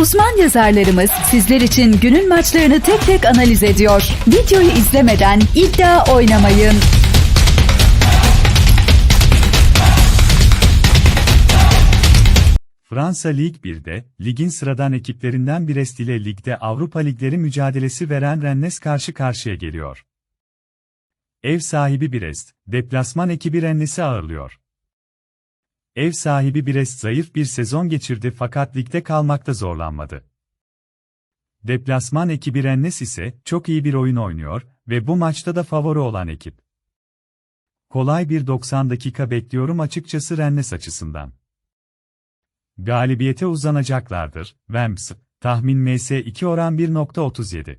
Uzman yazarlarımız sizler için günün maçlarını tek tek analiz ediyor. Videoyu izlemeden iddia oynamayın. Fransa Lig 1'de, ligin sıradan ekiplerinden Brest ile ligde Avrupa Ligleri mücadelesi veren Rennes karşı karşıya geliyor. Ev sahibi Brest, deplasman ekibi Rennes'i ağırlıyor. Ev sahibi Brest zayıf bir sezon geçirdi fakat ligde kalmakta zorlanmadı. Deplasman ekibi Rennes ise çok iyi bir oyun oynuyor ve bu maçta da favori olan ekip. Kolay bir 90 dakika bekliyorum açıkçası Rennes açısından. Galibiyete uzanacaklardır. Vamps, tahmin MS2 oran 1.37.